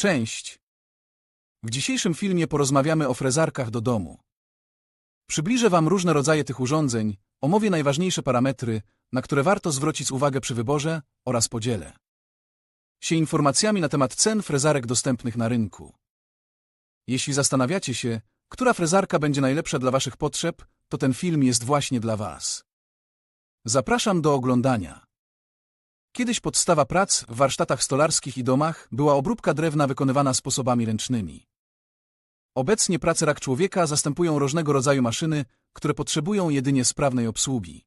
Cześć! W dzisiejszym filmie porozmawiamy o frezarkach do domu. Przybliżę Wam różne rodzaje tych urządzeń, omówię najważniejsze parametry, na które warto zwrócić uwagę przy wyborze oraz podzielę się informacjami na temat cen frezarek dostępnych na rynku. Jeśli zastanawiacie się, która frezarka będzie najlepsza dla Waszych potrzeb, to ten film jest właśnie dla Was. Zapraszam do oglądania. Kiedyś podstawa prac w warsztatach stolarskich i domach była obróbka drewna wykonywana sposobami ręcznymi. Obecnie prace rak człowieka zastępują różnego rodzaju maszyny, które potrzebują jedynie sprawnej obsługi.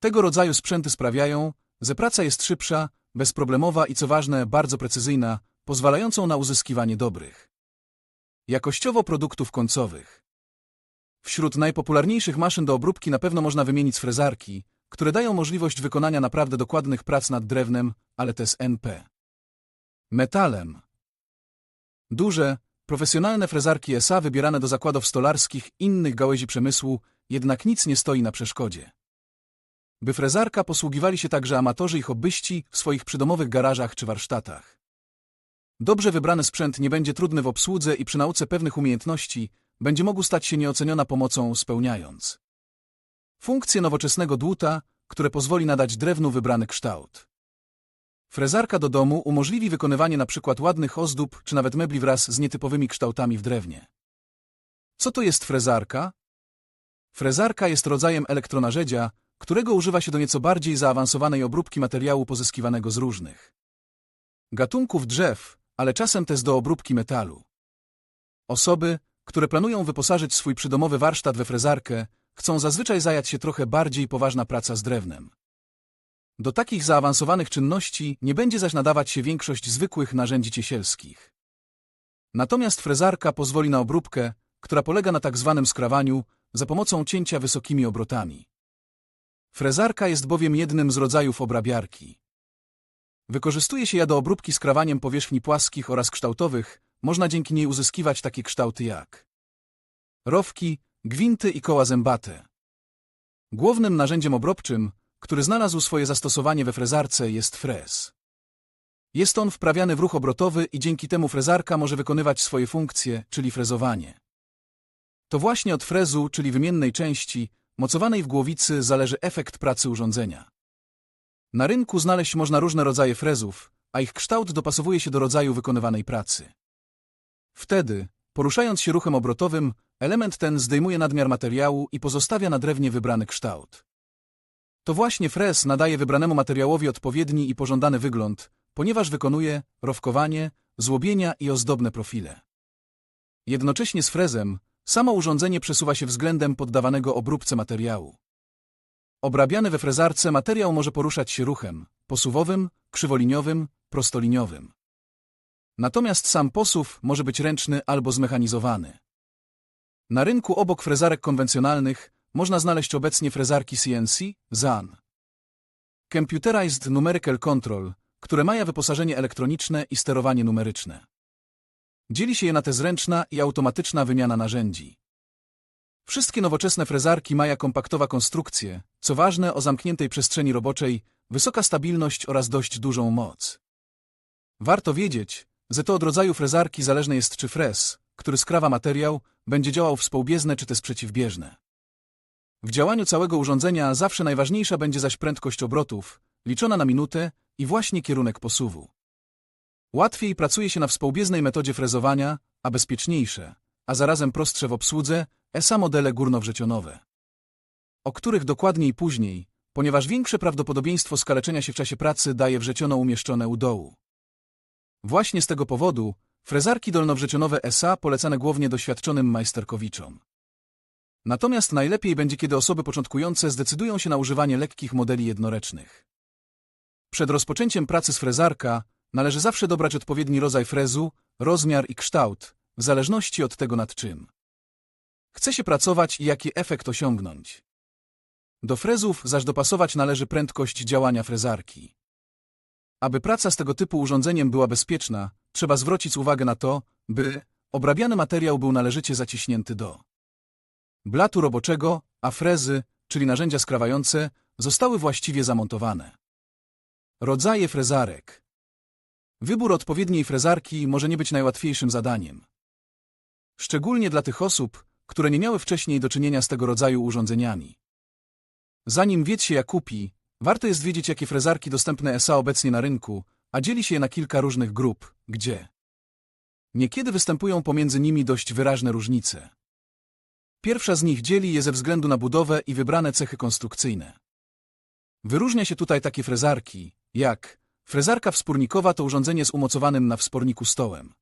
Tego rodzaju sprzęty sprawiają, że praca jest szybsza, bezproblemowa i co ważne, bardzo precyzyjna, pozwalającą na uzyskiwanie dobrych, jakościowo produktów końcowych. Wśród najpopularniejszych maszyn do obróbki na pewno można wymienić frezarki, które dają możliwość wykonania naprawdę dokładnych prac nad drewnem, ale też NP. Metalem. Duże, profesjonalne frezarki SA wybierane do zakładów stolarskich innych gałęzi przemysłu, jednak nic nie stoi na przeszkodzie. By frezarka posługiwali się także amatorzy i hobbyści w swoich przydomowych garażach czy warsztatach. Dobrze wybrany sprzęt nie będzie trudny w obsłudze i przy nauce pewnych umiejętności będzie mógł stać się nieoceniona pomocą spełniając funkcję nowoczesnego dłuta, które pozwoli nadać drewnu wybrany kształt. Frezarka do domu umożliwi wykonywanie np. ładnych ozdób czy nawet mebli wraz z nietypowymi kształtami w drewnie. Co to jest frezarka? Frezarka jest rodzajem elektronarzędzia, którego używa się do nieco bardziej zaawansowanej obróbki materiału pozyskiwanego z różnych gatunków drzew, ale czasem też do obróbki metalu. Osoby, które planują wyposażyć swój przydomowy warsztat we frezarkę, chcą zazwyczaj zajać się trochę bardziej poważna praca z drewnem. Do takich zaawansowanych czynności nie będzie zaś nadawać się większość zwykłych narzędzi ciesielskich. Natomiast frezarka pozwoli na obróbkę, która polega na tak zwanym skrawaniu za pomocą cięcia wysokimi obrotami. Frezarka jest bowiem jednym z rodzajów obrabiarki. Wykorzystuje się ja do obróbki skrawaniem powierzchni płaskich oraz kształtowych, można dzięki niej uzyskiwać takie kształty jak rowki, gwinty i koła zębate. Głównym narzędziem obrobczym, który znalazł swoje zastosowanie we frezarce jest frez. Jest on wprawiany w ruch obrotowy i dzięki temu frezarka może wykonywać swoje funkcje, czyli frezowanie. To właśnie od frezu, czyli wymiennej części, mocowanej w głowicy zależy efekt pracy urządzenia. Na rynku znaleźć można różne rodzaje frezów, a ich kształt dopasowuje się do rodzaju wykonywanej pracy. Wtedy, poruszając się ruchem obrotowym, element ten zdejmuje nadmiar materiału i pozostawia na drewnie wybrany kształt. To właśnie frez nadaje wybranemu materiałowi odpowiedni i pożądany wygląd, ponieważ wykonuje rowkowanie, złobienia i ozdobne profile. Jednocześnie z frezem samo urządzenie przesuwa się względem poddawanego obróbce materiału. Obrabiany we frezarce materiał może poruszać się ruchem posuwowym, krzywoliniowym, prostoliniowym. Natomiast sam posuw może być ręczny albo zmechanizowany. Na rynku obok frezarek konwencjonalnych można znaleźć obecnie frezarki CNC, ZAN. Computerized Numerical Control, które mają wyposażenie elektroniczne i sterowanie numeryczne. Dzieli się je na te zręczna i automatyczna wymiana narzędzi. Wszystkie nowoczesne frezarki mają kompaktowa konstrukcję, co ważne o zamkniętej przestrzeni roboczej, wysoka stabilność oraz dość dużą moc. Warto wiedzieć, że to od rodzaju frezarki zależne jest czy frez, który skrawa materiał, będzie działał współbieżne czy też przeciwbieżne. W działaniu całego urządzenia zawsze najważniejsza będzie zaś prędkość obrotów, liczona na minutę i właśnie kierunek posuwu. Łatwiej pracuje się na współbieżnej metodzie frezowania, a bezpieczniejsze, a zarazem prostsze w obsłudze, ESA modele górnowrzecionowe. O których dokładniej później, ponieważ większe prawdopodobieństwo skaleczenia się w czasie pracy daje wrzeciono umieszczone u dołu. Właśnie z tego powodu frezarki dolnowrzecionowe SA polecane głównie doświadczonym majsterkowiczom. Natomiast najlepiej będzie, kiedy osoby początkujące zdecydują się na używanie lekkich modeli jednoręcznych. Przed rozpoczęciem pracy z frezarka należy zawsze dobrać odpowiedni rodzaj frezu, rozmiar i kształt, w zależności od tego nad czym. Chce się pracować i jaki efekt osiągnąć. Do frezów zaś dopasować należy prędkość działania frezarki. Aby praca z tego typu urządzeniem była bezpieczna, trzeba zwrócić uwagę na to, by obrabiany materiał był należycie zaciśnięty do blatu roboczego, a frezy, czyli narzędzia skrawające, zostały właściwie zamontowane. Rodzaje frezarek Wybór odpowiedniej frezarki może nie być najłatwiejszym zadaniem. Szczególnie dla tych osób, które nie miały wcześniej do czynienia z tego rodzaju urządzeniami. Zanim wiedz się jak kupi, warto jest wiedzieć jakie frezarki dostępne ESA obecnie na rynku, a dzieli się je na kilka różnych grup, gdzie niekiedy występują pomiędzy nimi dość wyraźne różnice. Pierwsza z nich dzieli je ze względu na budowę i wybrane cechy konstrukcyjne. Wyróżnia się tutaj takie frezarki, jak frezarka wspornikowa to urządzenie z umocowanym na wsporniku stołem.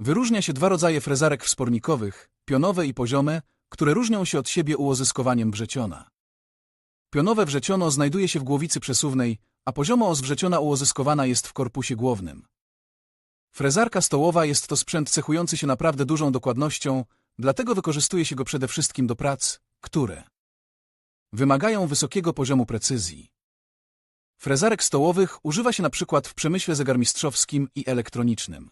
Wyróżnia się dwa rodzaje frezarek wspornikowych, pionowe i poziome, które różnią się od siebie ułozyskowaniem wrzeciona. Pionowe wrzeciono znajduje się w głowicy przesuwnej, a poziomo wrzeciona ułozyskowana jest w korpusie głownym. Frezarka stołowa jest to sprzęt cechujący się naprawdę dużą dokładnością, dlatego wykorzystuje się go przede wszystkim do prac, które wymagają wysokiego poziomu precyzji. Frezarek stołowych używa się na przykład w przemyśle zegarmistrzowskim i elektronicznym.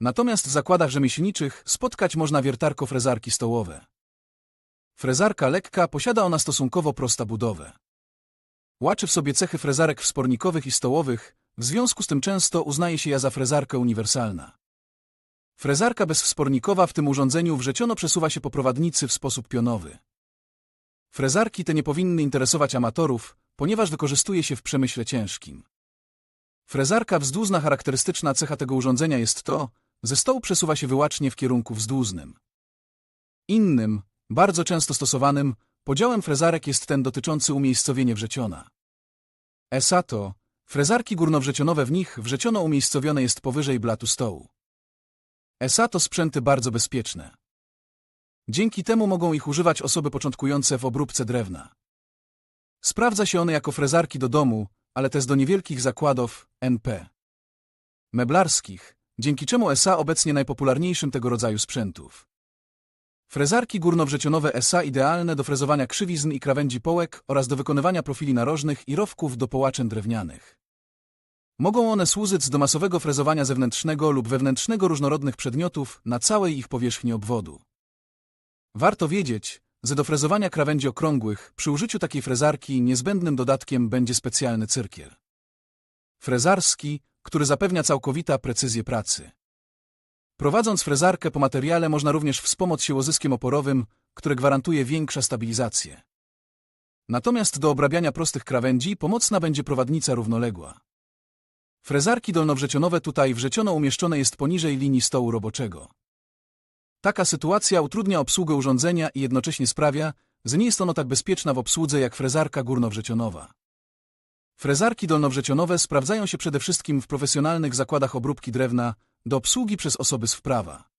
Natomiast w zakładach rzemieślniczych spotkać można wiertarko-frezarki stołowe. Frezarka lekka posiada ona stosunkowo prosta budowę. Łaczy w sobie cechy frezarek wspornikowych i stołowych, w związku z tym często uznaje się ja za frezarkę uniwersalna. Frezarka bezwspornikowa w tym urządzeniu wrzeciono przesuwa się po prowadnicy w sposób pionowy. Frezarki te nie powinny interesować amatorów, ponieważ wykorzystuje się w przemyśle ciężkim. Frezarka wzdłużna charakterystyczna cecha tego urządzenia jest to, ze stołu przesuwa się wyłacznie w kierunku wzdłużnym. Innym, bardzo często stosowanym, podziałem frezarek jest ten dotyczący umiejscowienia wrzeciona. Esato, frezarki górnowrzecionowe w nich wrzeciono umiejscowione jest powyżej blatu stołu. Esato sprzęty bardzo bezpieczne. Dzięki temu mogą ich używać osoby początkujące w obróbce drewna. Sprawdza się one jako frezarki do domu, ale też do niewielkich zakładów NP. Meblarskich, dzięki czemu SA obecnie najpopularniejszym tego rodzaju sprzętów. Frezarki górnowrzecionowe SA idealne do frezowania krzywizn i krawędzi połek oraz do wykonywania profili narożnych i rowków do połaczeń drewnianych. Mogą one służyć do masowego frezowania zewnętrznego lub wewnętrznego różnorodnych przedmiotów na całej ich powierzchni obwodu. Warto wiedzieć, że do frezowania krawędzi okrągłych przy użyciu takiej frezarki niezbędnym dodatkiem będzie specjalny cyrkiel. Frezarski, który zapewnia całkowita precyzję pracy. Prowadząc frezarkę po materiale można również wspomóc się łozyskiem oporowym, które gwarantuje większą stabilizację. Natomiast do obrabiania prostych krawędzi pomocna będzie prowadnica równoległa. Frezarki dolnowrzecionowe tutaj wrzeciono umieszczone jest poniżej linii stołu roboczego. Taka sytuacja utrudnia obsługę urządzenia i jednocześnie sprawia, że nie jest ono tak bezpieczna w obsłudze jak frezarka górnowrzecionowa. Frezarki dolnowrzecionowe sprawdzają się przede wszystkim w profesjonalnych zakładach obróbki drewna do obsługi przez osoby z wprawa.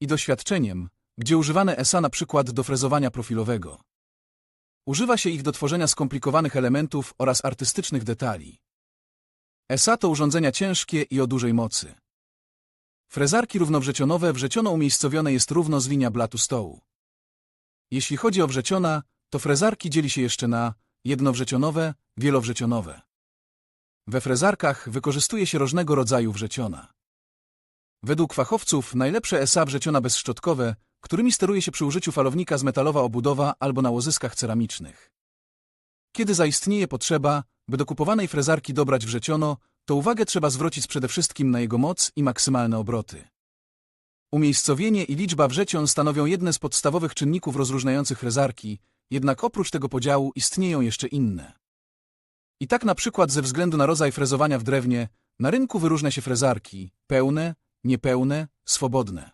I doświadczeniem, gdzie używane ESA na przykład do frezowania profilowego. Używa się ich do tworzenia skomplikowanych elementów oraz artystycznych detali. ESA to urządzenia ciężkie i o dużej mocy. Frezarki równowrzecionowe wrzeciono umiejscowione jest równo z linia blatu stołu. Jeśli chodzi o wrzeciona, to frezarki dzieli się jeszcze na jednowrzecionowe, wielowrzecionowe. We frezarkach wykorzystuje się różnego rodzaju wrzeciona. Według fachowców najlepsze ESA wrzeciona bezszczotkowe, którymi steruje się przy użyciu falownika z metalowa obudowa albo na łozyskach ceramicznych. Kiedy zaistnieje potrzeba, by do kupowanej frezarki dobrać wrzeciono, to uwagę trzeba zwrócić przede wszystkim na jego moc i maksymalne obroty. Umiejscowienie i liczba wrzeción stanowią jedne z podstawowych czynników rozróżniających frezarki, jednak oprócz tego podziału istnieją jeszcze inne. I tak na przykład ze względu na rodzaj frezowania w drewnie, na rynku wyróżnia się frezarki pełne, niepełne, swobodne.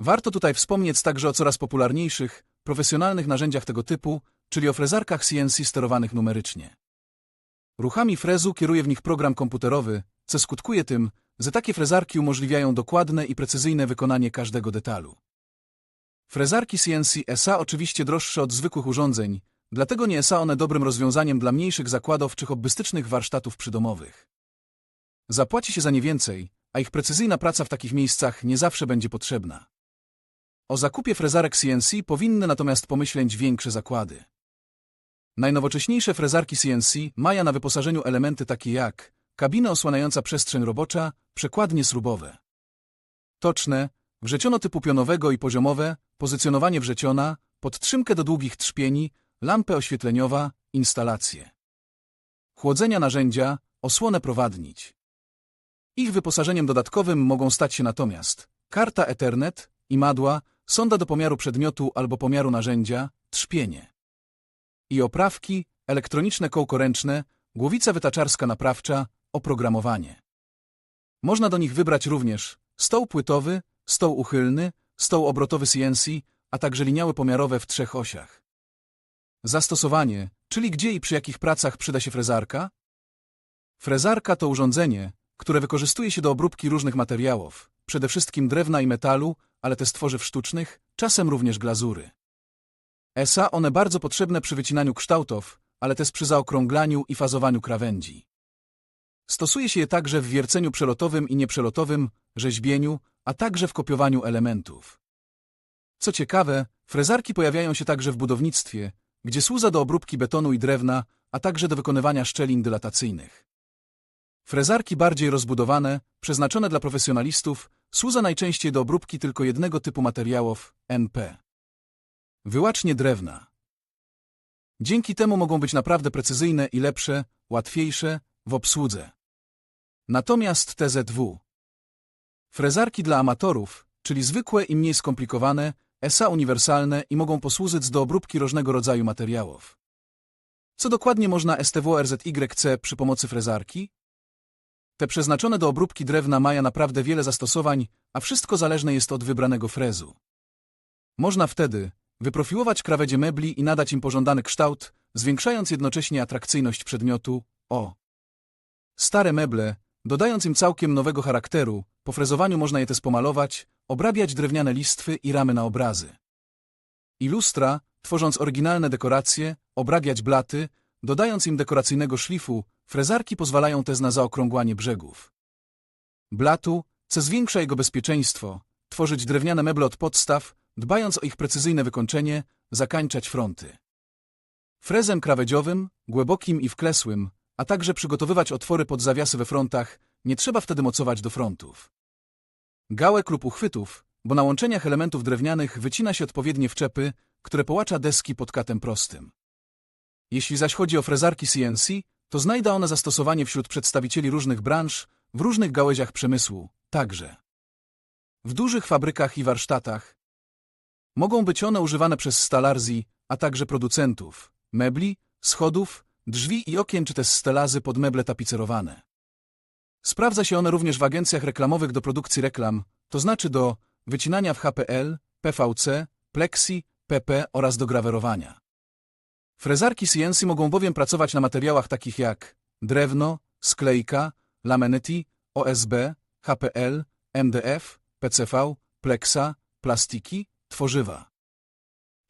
Warto tutaj wspomnieć także o coraz popularniejszych, profesjonalnych narzędziach tego typu, czyli o frezarkach CNC sterowanych numerycznie. Ruchami frezu kieruje w nich program komputerowy, co skutkuje tym, że takie frezarki umożliwiają dokładne i precyzyjne wykonanie każdego detalu. Frezarki CNC SA oczywiście droższe od zwykłych urządzeń, dlatego nie SA one dobrym rozwiązaniem dla mniejszych zakładów czy hobbystycznych warsztatów przydomowych. Zapłaci się za nie więcej, a ich precyzyjna praca w takich miejscach nie zawsze będzie potrzebna. O zakupie frezarek CNC powinny natomiast pomyśleć większe zakłady. Najnowocześniejsze frezarki CNC mają na wyposażeniu elementy takie jak kabina osłaniająca przestrzeń robocza, przekładnie śrubowe. Toczne, wrzeciono typu pionowego i poziomowe, pozycjonowanie wrzeciona, podtrzymkę do długich trzpieni, lampę oświetleniowa, instalacje. Chłodzenia narzędzia, osłonę prowadnić. Ich wyposażeniem dodatkowym mogą stać się natomiast karta Ethernet, imadła, sonda do pomiaru przedmiotu albo pomiaru narzędzia, trzpienie. I oprawki, elektroniczne kołko ręczne, głowica wytaczarska naprawcza, oprogramowanie. Można do nich wybrać również stoł płytowy, stoł uchylny, stoł obrotowy CNC, a także liniały pomiarowe w trzech osiach. Zastosowanie, czyli gdzie i przy jakich pracach przyda się frezarka? Frezarka to urządzenie, które wykorzystuje się do obróbki różnych materiałów, przede wszystkim drewna i metalu, ale też tworzyw sztucznych, czasem również glazury. ESA one bardzo potrzebne przy wycinaniu kształtów, ale też przy zaokrąglaniu i fazowaniu krawędzi. Stosuje się je także w wierceniu przelotowym i nieprzelotowym, rzeźbieniu, a także w kopiowaniu elementów. Co ciekawe, frezarki pojawiają się także w budownictwie, gdzie służą do obróbki betonu i drewna, a także do wykonywania szczelin dylatacyjnych. Frezarki bardziej rozbudowane, przeznaczone dla profesjonalistów, służą najczęściej do obróbki tylko jednego typu materiałów, NP. Wyłacznie drewna. Dzięki temu mogą być naprawdę precyzyjne i lepsze, łatwiejsze w obsłudze. Natomiast TZW. Frezarki dla amatorów, czyli zwykłe i mniej skomplikowane, ESA uniwersalne i mogą posłużyć do obróbki różnego rodzaju materiałów. Co dokładnie można STW RZYC przy pomocy frezarki? Te przeznaczone do obróbki drewna mają naprawdę wiele zastosowań, a wszystko zależne jest od wybranego frezu. Można wtedy wyprofilować krawędzie mebli i nadać im pożądany kształt, zwiększając jednocześnie atrakcyjność przedmiotu. O! Stare meble, dodając im całkiem nowego charakteru, po frezowaniu można je też pomalować, obrabiać drewniane listwy i ramy na obrazy. I lustra, tworząc oryginalne dekoracje, obrabiać blaty, dodając im dekoracyjnego szlifu, frezarki pozwalają też na zaokrągłanie brzegów. Blatu, co zwiększa jego bezpieczeństwo, tworzyć drewniane meble od podstaw, dbając o ich precyzyjne wykończenie, zakańczać fronty. Frezem krawędziowym, głębokim i wklesłym, a także przygotowywać otwory pod zawiasy we frontach, nie trzeba wtedy mocować do frontów. Gałek lub uchwytów, bo na łączeniach elementów drewnianych wycina się odpowiednie wczepy, które połacza deski pod katem prostym. Jeśli zaś chodzi o frezarki CNC, to znajdą one zastosowanie wśród przedstawicieli różnych branż, w różnych gałęziach przemysłu, także. W dużych fabrykach i warsztatach mogą być one używane przez stalarzji, a także producentów, mebli, schodów, drzwi i okien czy też stelazy pod meble tapicerowane. Sprawdza się one również w agencjach reklamowych do produkcji reklam, to znaczy do wycinania w HPL, PVC, Plexi, PP oraz do grawerowania. Frezarki CNC mogą bowiem pracować na materiałach takich jak drewno, sklejka, lamenity, OSB, HPL, MDF, PCV, Plexa, plastiki, tworzywa.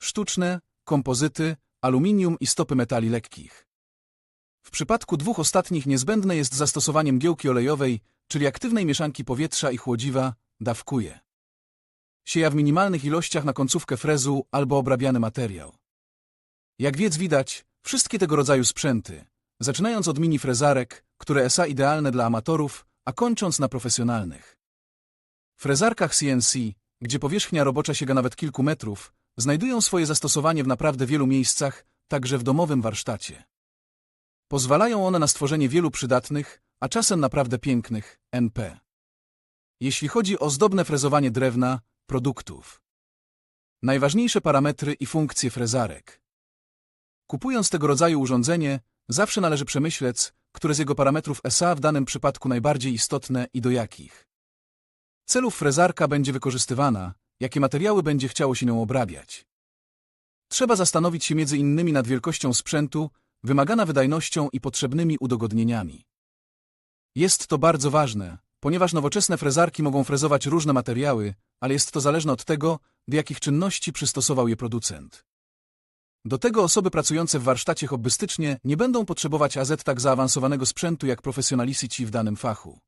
Sztuczne, kompozyty, aluminium i stopy metali lekkich. W przypadku dwóch ostatnich niezbędne jest zastosowanie mgiełki olejowej, czyli aktywnej mieszanki powietrza i chłodziwa, dawkuje. Sieja w minimalnych ilościach na końcówkę frezu albo obrabiany materiał. Jak więc widać, wszystkie tego rodzaju sprzęty, zaczynając od mini frezarek, które SA idealne dla amatorów, a kończąc na profesjonalnych. W frezarkach CNC, gdzie powierzchnia robocza sięga nawet kilku metrów, znajdują swoje zastosowanie w naprawdę wielu miejscach, także w domowym warsztacie. Pozwalają one na stworzenie wielu przydatnych, a czasem naprawdę pięknych, NP. Jeśli chodzi o zdobne frezowanie drewna, produktów. Najważniejsze parametry i funkcje frezarek. Kupując tego rodzaju urządzenie, zawsze należy przemyśleć, które z jego parametrów SA w danym przypadku najbardziej istotne i do jakich. Celów frezarka będzie wykorzystywana, jakie materiały będzie chciało się nią obrabiać. Trzeba zastanowić się między innymi nad wielkością sprzętu, wymagana wydajnością i potrzebnymi udogodnieniami. Jest to bardzo ważne, ponieważ nowoczesne frezarki mogą frezować różne materiały, ale jest to zależne od tego, do jakich czynności przystosował je producent. Do tego osoby pracujące w warsztacie hobbystycznie nie będą potrzebować AZ tak zaawansowanego sprzętu jak profesjonaliści w danym fachu.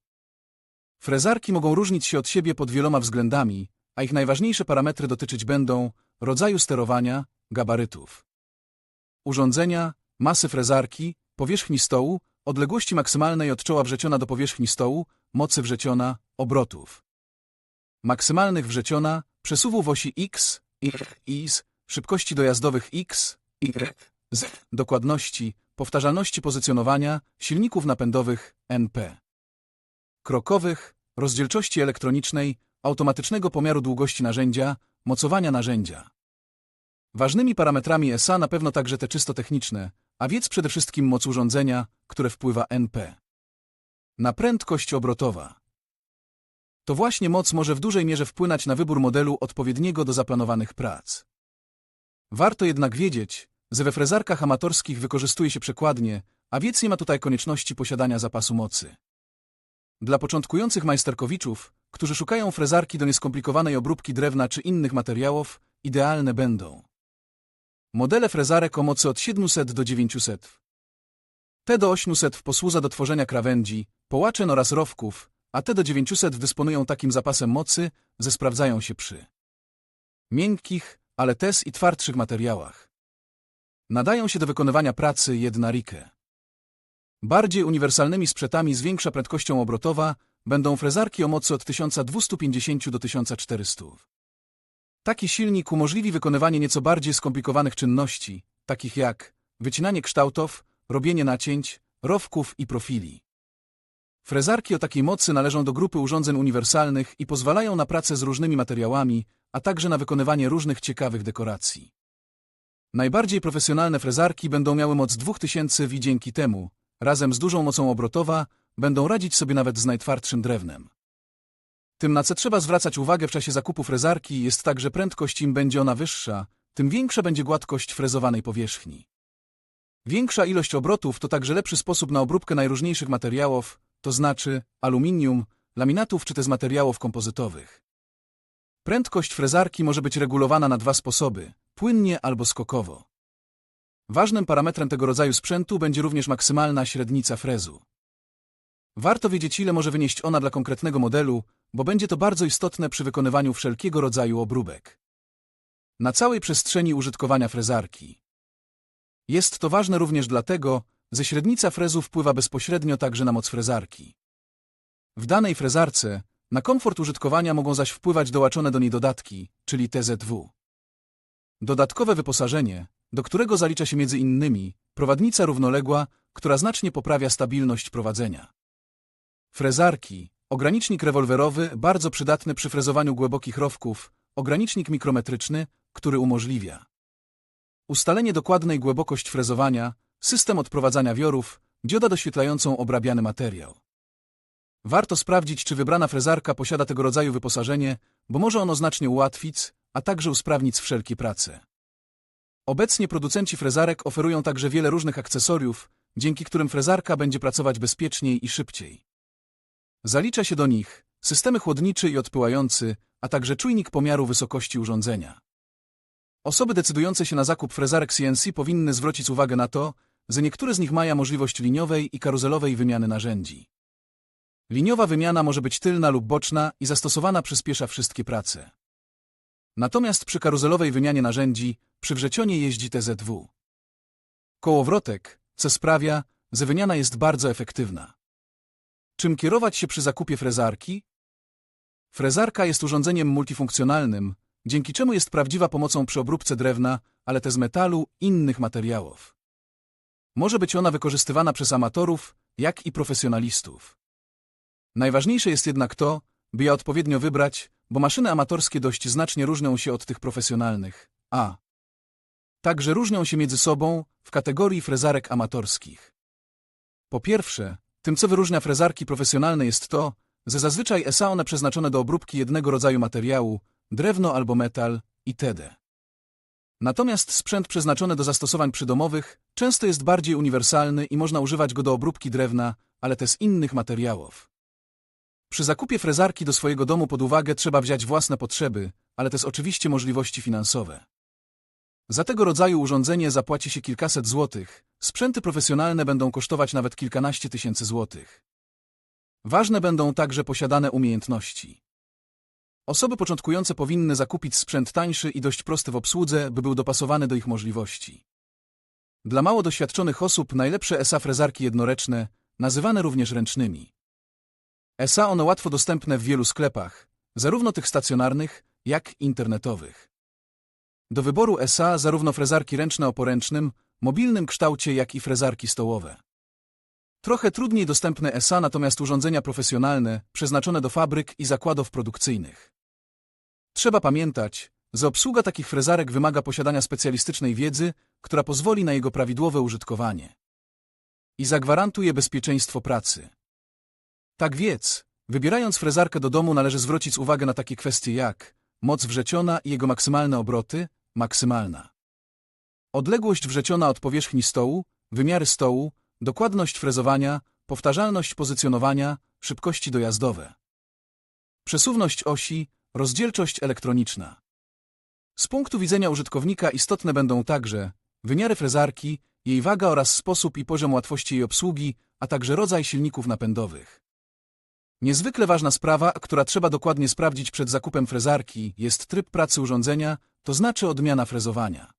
Frezarki mogą różnić się od siebie pod wieloma względami, a ich najważniejsze parametry dotyczyć będą rodzaju sterowania, gabarytów, urządzenia, masy frezarki, powierzchni stołu, odległości maksymalnej od czoła wrzeciona do powierzchni stołu, mocy wrzeciona, obrotów. Maksymalnych wrzeciona, przesuwu w osi x, y, is, szybkości dojazdowych x, y, z, dokładności, powtarzalności pozycjonowania, silników napędowych NP. Krokowych, rozdzielczości elektronicznej, automatycznego pomiaru długości narzędzia, mocowania narzędzia. Ważnymi parametrami SA na pewno także te czysto techniczne, a więc przede wszystkim moc urządzenia, które wpływa NP. Na prędkość obrotowa. To właśnie moc może w dużej mierze wpłynąć na wybór modelu odpowiedniego do zaplanowanych prac. Warto jednak wiedzieć, że we frezarkach amatorskich wykorzystuje się przekładnie, a więc nie ma tutaj konieczności posiadania zapasu mocy. Dla początkujących majsterkowiczów, którzy szukają frezarki do nieskomplikowanej obróbki drewna czy innych materiałów, idealne będą modele frezarek o mocy od 700 do 900. Te do 800 w posłuza do tworzenia krawędzi, połaczyn oraz rowków, a te do 900 dysponują takim zapasem mocy, że sprawdzają się przy miękkich, ale też i twardszych materiałach. Nadają się do wykonywania pracy jedna Rike. Bardziej uniwersalnymi sprzętami z większą prędkością obrotowa będą frezarki o mocy od 1250 do 1400. Taki silnik umożliwi wykonywanie nieco bardziej skomplikowanych czynności, takich jak wycinanie kształtów, robienie nacięć, rowków i profili. Frezarki o takiej mocy należą do grupy urządzeń uniwersalnych i pozwalają na pracę z różnymi materiałami, a także na wykonywanie różnych ciekawych dekoracji. Najbardziej profesjonalne frezarki będą miały moc 2000 W i dzięki temu, razem z dużą mocą obrotowa, będą radzić sobie nawet z najtwardszym drewnem. Tym, na co trzeba zwracać uwagę w czasie zakupu frezarki, jest także prędkość. Im będzie ona wyższa, tym większa będzie gładkość frezowanej powierzchni. Większa ilość obrotów to także lepszy sposób na obróbkę najróżniejszych materiałów, to znaczy aluminium, laminatów czy też materiałów kompozytowych. Prędkość frezarki może być regulowana na dwa sposoby, płynnie albo skokowo. Ważnym parametrem tego rodzaju sprzętu będzie również maksymalna średnica frezu. Warto wiedzieć, ile może wynieść ona dla konkretnego modelu, bo będzie to bardzo istotne przy wykonywaniu wszelkiego rodzaju obróbek. Na całej przestrzeni użytkowania frezarki. Jest to ważne również dlatego, że średnica frezu wpływa bezpośrednio także na moc frezarki. W danej frezarce na komfort użytkowania mogą zaś wpływać dołaczone do niej dodatki, czyli TZW. Dodatkowe wyposażenie, do którego zalicza się innymi prowadnica równoległa, która znacznie poprawia stabilność prowadzenia. Frezarki, ogranicznik rewolwerowy, bardzo przydatny przy frezowaniu głębokich rowków, ogranicznik mikrometryczny, który umożliwia ustalenie dokładnej głębokość frezowania, system odprowadzania wiorów, dioda doświetlającą obrabiany materiał. Warto sprawdzić, czy wybrana frezarka posiada tego rodzaju wyposażenie, bo może ono znacznie ułatwić, a także usprawnić wszelkie prace. Obecnie producenci frezarek oferują także wiele różnych akcesoriów, dzięki którym frezarka będzie pracować bezpieczniej i szybciej. Zalicza się do nich systemy chłodniczy i odpyłający, a także czujnik pomiaru wysokości urządzenia. Osoby decydujące się na zakup frezarek CNC powinny zwrócić uwagę na to, że niektóre z nich mają możliwość liniowej i karuzelowej wymiany narzędzi. Liniowa wymiana może być tylna lub boczna i zastosowana przyspiesza wszystkie prace. Natomiast przy karuzelowej wymianie narzędzi przy wrzecionie jeździ TZW. Kołowrotek, co sprawia, że wymiana jest bardzo efektywna. Czym kierować się przy zakupie frezarki? Frezarka jest urządzeniem multifunkcjonalnym, dzięki czemu jest prawdziwa pomocą przy obróbce drewna, ale też metalu innych materiałów. Może być ona wykorzystywana przez amatorów, jak i profesjonalistów. Najważniejsze jest jednak to, by je odpowiednio wybrać, bo maszyny amatorskie dość znacznie różnią się od tych profesjonalnych, a także różnią się między sobą w kategorii frezarek amatorskich. Po pierwsze, tym co wyróżnia frezarki profesjonalne jest to, że zazwyczaj są one przeznaczone do obróbki jednego rodzaju materiału, drewno albo metal itd. Natomiast sprzęt przeznaczony do zastosowań przydomowych często jest bardziej uniwersalny i można używać go do obróbki drewna, ale też innych materiałów. Przy zakupie frezarki do swojego domu pod uwagę trzeba wziąć własne potrzeby, ale też oczywiście możliwości finansowe. Za tego rodzaju urządzenie zapłaci się kilkaset złotych, sprzęty profesjonalne będą kosztować nawet kilkanaście tysięcy złotych. Ważne będą także posiadane umiejętności. Osoby początkujące powinny zakupić sprzęt tańszy i dość prosty w obsłudze, by był dopasowany do ich możliwości. Dla mało doświadczonych osób najlepsze ESA frezarki jednoręczne, nazywane również ręcznymi. ESA one łatwo dostępne w wielu sklepach, zarówno tych stacjonarnych, jak internetowych. Do wyboru SA zarówno frezarki ręczne o poręcznym, mobilnym kształcie jak i frezarki stołowe. Trochę trudniej dostępne ESA natomiast urządzenia profesjonalne, przeznaczone do fabryk i zakładów produkcyjnych. Trzeba pamiętać, że obsługa takich frezarek wymaga posiadania specjalistycznej wiedzy, która pozwoli na jego prawidłowe użytkowanie. I zagwarantuje bezpieczeństwo pracy. Tak więc, wybierając frezarkę do domu należy zwrócić uwagę na takie kwestie jak moc wrzeciona i jego maksymalne obroty, maksymalna. Odległość wrzeciona od powierzchni stołu, wymiary stołu, dokładność frezowania, powtarzalność pozycjonowania, szybkości dojazdowe. Przesuwność osi, rozdzielczość elektroniczna. Z punktu widzenia użytkownika istotne będą także wymiary frezarki, jej waga oraz sposób i poziom łatwości jej obsługi, a także rodzaj silników napędowych. Niezwykle ważna sprawa, która trzeba dokładnie sprawdzić przed zakupem frezarki, jest tryb pracy urządzenia, to znaczy odmiana frezowania.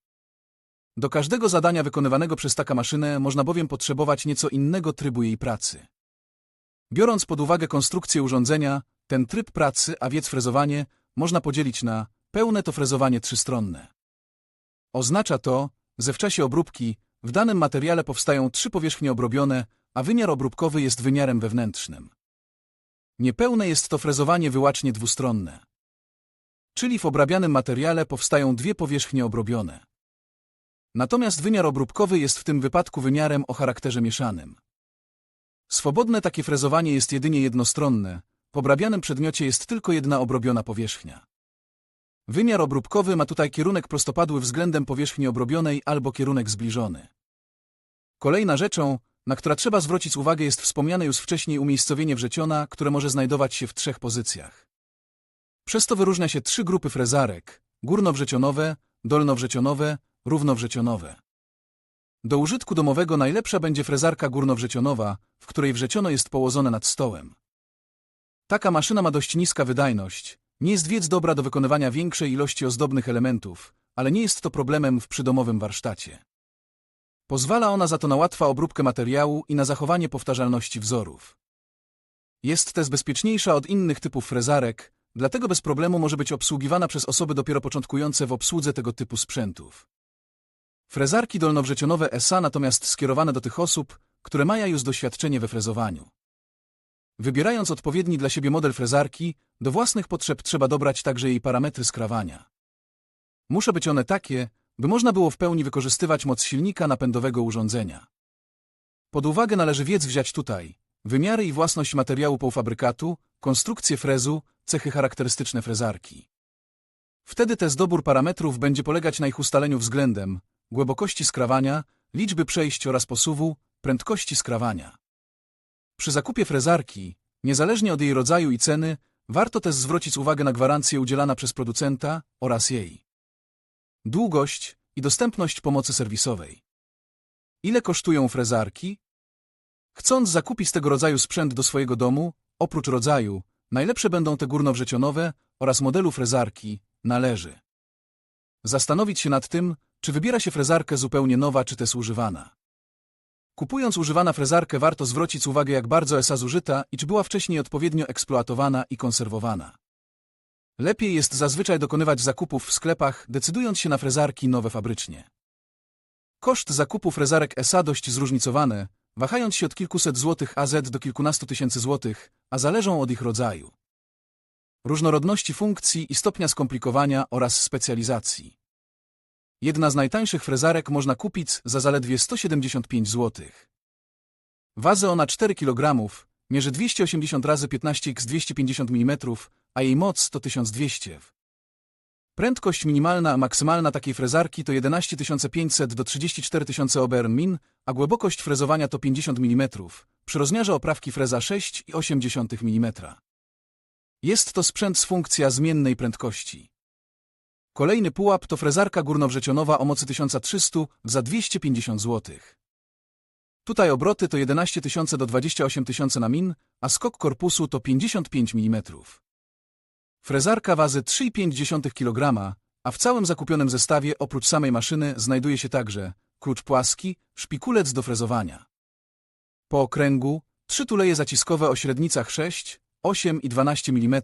Do każdego zadania wykonywanego przez taką maszynę można bowiem potrzebować nieco innego trybu jej pracy. Biorąc pod uwagę konstrukcję urządzenia, ten tryb pracy, a więc frezowanie, można podzielić na pełne to frezowanie trzystronne. Oznacza to, że w czasie obróbki w danym materiale powstają trzy powierzchnie obrobione, a wymiar obróbkowy jest wymiarem wewnętrznym. Niepełne jest to frezowanie wyłacznie dwustronne. Czyli w obrabianym materiale powstają dwie powierzchnie obrobione. Natomiast wymiar obróbkowy jest w tym wypadku wymiarem o charakterze mieszanym. Swobodne takie frezowanie jest jedynie jednostronne, w obrabianym przedmiocie jest tylko jedna obrobiona powierzchnia. Wymiar obróbkowy ma tutaj kierunek prostopadły względem powierzchni obrobionej albo kierunek zbliżony. Kolejna rzeczą, na która trzeba zwrócić uwagę jest wspomniane już wcześniej umiejscowienie wrzeciona, które może znajdować się w trzech pozycjach. Przez to wyróżnia się trzy grupy frezarek – górnowrzecionowe, dolnowrzecionowe, równowrzecionowe. Do użytku domowego najlepsza będzie frezarka górnowrzecionowa, w której wrzeciono jest położone nad stołem. Taka maszyna ma dość niska wydajność, nie jest więc dobra do wykonywania większej ilości ozdobnych elementów, ale nie jest to problemem w przydomowym warsztacie. Pozwala ona za to na łatwą obróbkę materiału i na zachowanie powtarzalności wzorów. Jest też bezpieczniejsza od innych typów frezarek, dlatego bez problemu może być obsługiwana przez osoby dopiero początkujące w obsłudze tego typu sprzętów. Frezarki dolnowrzecionowe SA natomiast skierowane do tych osób, które mają już doświadczenie we frezowaniu. Wybierając odpowiedni dla siebie model frezarki, do własnych potrzeb trzeba dobrać także jej parametry skrawania. Muszą być one takie, by można było w pełni wykorzystywać moc silnika napędowego urządzenia. Pod uwagę należy wiedz wziąć tutaj wymiary i własność materiału półfabrykatu, konstrukcję frezu, cechy charakterystyczne frezarki. Wtedy też dobór parametrów będzie polegać na ich ustaleniu względem głębokości skrawania, liczby przejść oraz posuwu, prędkości skrawania. Przy zakupie frezarki, niezależnie od jej rodzaju i ceny, warto też zwrócić uwagę na gwarancję udzielana przez producenta oraz jej długość i dostępność pomocy serwisowej. Ile kosztują frezarki? Chcąc zakupić tego rodzaju sprzęt do swojego domu, oprócz rodzaju, najlepsze będą te górnowrzecionowe oraz modelu frezarki, należy zastanowić się nad tym, czy wybiera się frezarkę zupełnie nowa, czy też używana. Kupując używana frezarkę warto zwrócić uwagę jak bardzo jest zużyta i czy była wcześniej odpowiednio eksploatowana i konserwowana. Lepiej jest zazwyczaj dokonywać zakupów w sklepach, decydując się na frezarki nowe fabrycznie. Koszt zakupu frezarek SA dość zróżnicowane, wahając się od kilkuset złotych AZ do kilkunastu tysięcy złotych, a zależą od ich rodzaju. Różnorodności funkcji i stopnia skomplikowania oraz specjalizacji. Jedna z najtańszych frezarek można kupić za zaledwie 175 zł. Waży ona 4 kg, mierzy 280 razy 15 x 250 mm, a jej moc to 1200. Prędkość minimalna a maksymalna takiej frezarki to 11 500 do 34 000 oberm min, a głębokość frezowania to 50 mm, przy rozmiarze oprawki freza 6,8 mm. Jest to sprzęt z funkcja zmiennej prędkości. Kolejny pułap to frezarka górnowrzecionowa o mocy 1300 za 250 zł. Tutaj obroty to 11 tysiące do 28 tysięcy na min, a skok korpusu to 55 mm. Frezarka waży 3,5 kg, a w całym zakupionym zestawie oprócz samej maszyny znajduje się także klucz płaski, szpikulec do frezowania. Po okręgu, trzy tuleje zaciskowe o średnicach 6, 8 i 12 mm,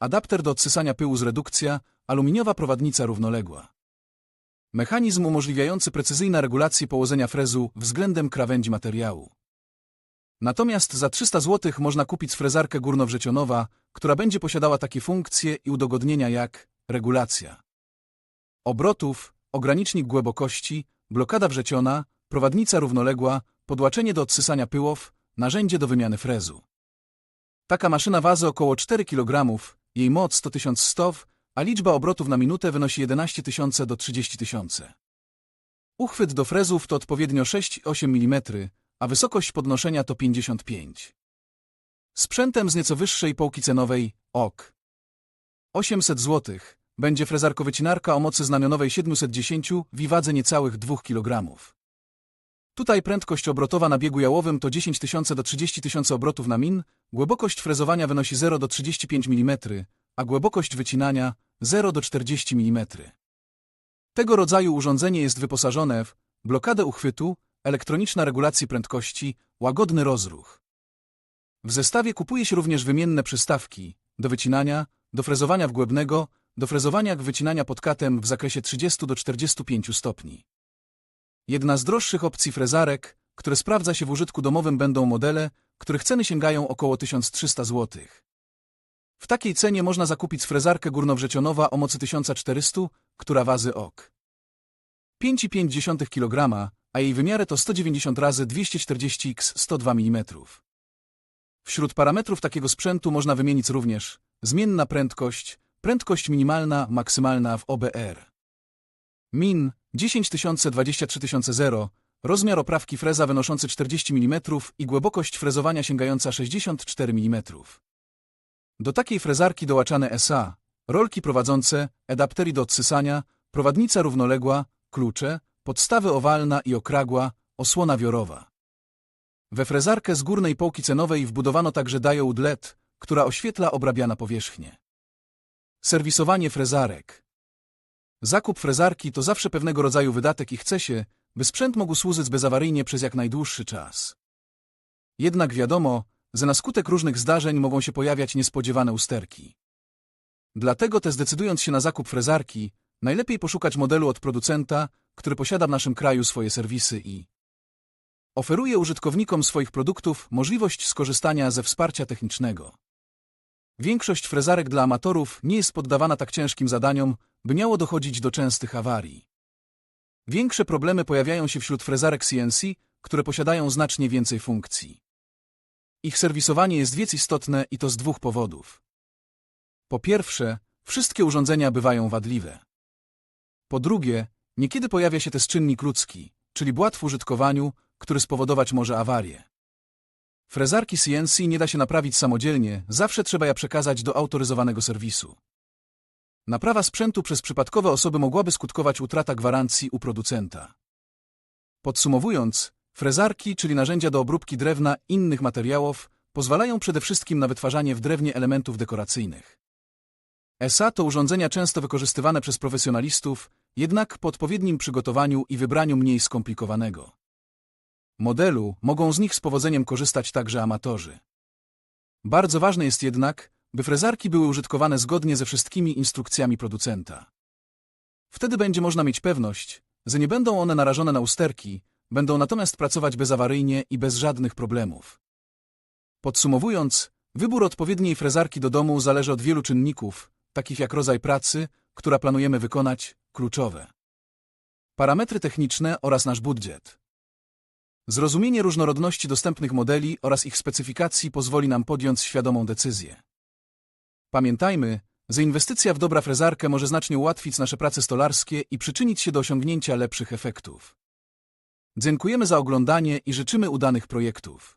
adapter do odsysania pyłu z redukcja, aluminiowa prowadnica równoległa. Mechanizm umożliwiający precyzyjne regulację położenia frezu względem krawędzi materiału. Natomiast za 300 zł można kupić frezarkę górnowrzecionowa, która będzie posiadała takie funkcje i udogodnienia jak regulacja obrotów, ogranicznik głębokości, blokada wrzeciona, prowadnica równoległa, podłaczenie do odsysania pyłów, narzędzie do wymiany frezu. Taka maszyna waży około 4 kg, jej moc 100 tysiąc stów, a liczba obrotów na minutę wynosi 11 tysiące do 30 tysięcy. Uchwyt do frezów to odpowiednio 6,8 mm, a wysokość podnoszenia to 55. Sprzętem z nieco wyższej półki cenowej OK. 800 zł będzie frezarkowycinarka o mocy znamionowej 710 w wadze niecałych 2 kg. Tutaj prędkość obrotowa na biegu jałowym to 10 tysięcy do 30 tysięcy obrotów na min, głębokość frezowania wynosi 0 do 35 mm, a głębokość wycinania 0 do 40 mm. Tego rodzaju urządzenie jest wyposażone w blokadę uchwytu, elektroniczna regulacja prędkości, łagodny rozruch. W zestawie kupuje się również wymienne przystawki do wycinania, do frezowania wgłębnego, do frezowania wycinania podkatem w zakresie 30 do 45 stopni. Jedna z droższych opcji frezarek, które sprawdza się w użytku domowym będą modele, których ceny sięgają około 1300 zł. W takiej cenie można zakupić frezarkę górnowrzecionowa o mocy 1400, która waży ok. 5,5 kg, a jej wymiary to 190 razy 240 x 102 mm. Wśród parametrów takiego sprzętu można wymienić również zmienna prędkość, prędkość minimalna, maksymalna w OBR. Min 10023 rozmiar oprawki freza wynoszący 40 mm i głębokość frezowania sięgająca 64 mm. Do takiej frezarki dołaczane SA, rolki prowadzące, adaptery do odsysania, prowadnica równoległa, klucze, podstawy owalna i okragła, osłona wiorowa. We frezarkę z górnej półki cenowej wbudowano także diode LED, która oświetla obrabiana powierzchnię. Serwisowanie frezarek Zakup frezarki to zawsze pewnego rodzaju wydatek i chce się, by sprzęt mógł służyć bezawaryjnie przez jak najdłuższy czas. Jednak wiadomo, że na skutek różnych zdarzeń mogą się pojawiać niespodziewane usterki. Dlatego też decydując się na zakup frezarki, najlepiej poszukać modelu od producenta, który posiada w naszym kraju swoje serwisy i oferuje użytkownikom swoich produktów możliwość skorzystania ze wsparcia technicznego. Większość frezarek dla amatorów nie jest poddawana tak ciężkim zadaniom, by miało dochodzić do częstych awarii. Większe problemy pojawiają się wśród frezarek CNC, które posiadają znacznie więcej funkcji. Ich serwisowanie jest wiec istotne i to z dwóch powodów. Po pierwsze, wszystkie urządzenia bywają wadliwe. Po drugie, niekiedy pojawia się też czynnik ludzki, czyli błat w użytkowaniu, który spowodować może awarię. Frezarki CNC nie da się naprawić samodzielnie, zawsze trzeba je przekazać do autoryzowanego serwisu. Naprawa sprzętu przez przypadkowe osoby mogłaby skutkować utrata gwarancji u producenta. Podsumowując, frezarki, czyli narzędzia do obróbki drewna innych materiałów, pozwalają przede wszystkim na wytwarzanie w drewnie elementów dekoracyjnych. ESA to urządzenia często wykorzystywane przez profesjonalistów, jednak po odpowiednim przygotowaniu i wybraniu mniej skomplikowanego modelu mogą z nich z powodzeniem korzystać także amatorzy. Bardzo ważne jest jednak, by frezarki były użytkowane zgodnie ze wszystkimi instrukcjami producenta. Wtedy będzie można mieć pewność, że nie będą one narażone na usterki, będą natomiast pracować bezawaryjnie i bez żadnych problemów. Podsumowując, wybór odpowiedniej frezarki do domu zależy od wielu czynników, takich jak rodzaj pracy, która planujemy wykonać, kluczowe. Parametry techniczne oraz nasz budżet. Zrozumienie różnorodności dostępnych modeli oraz ich specyfikacji pozwoli nam podjąć świadomą decyzję. Pamiętajmy, że inwestycja w dobra frezarkę może znacznie ułatwić nasze prace stolarskie i przyczynić się do osiągnięcia lepszych efektów. Dziękujemy za oglądanie i życzymy udanych projektów.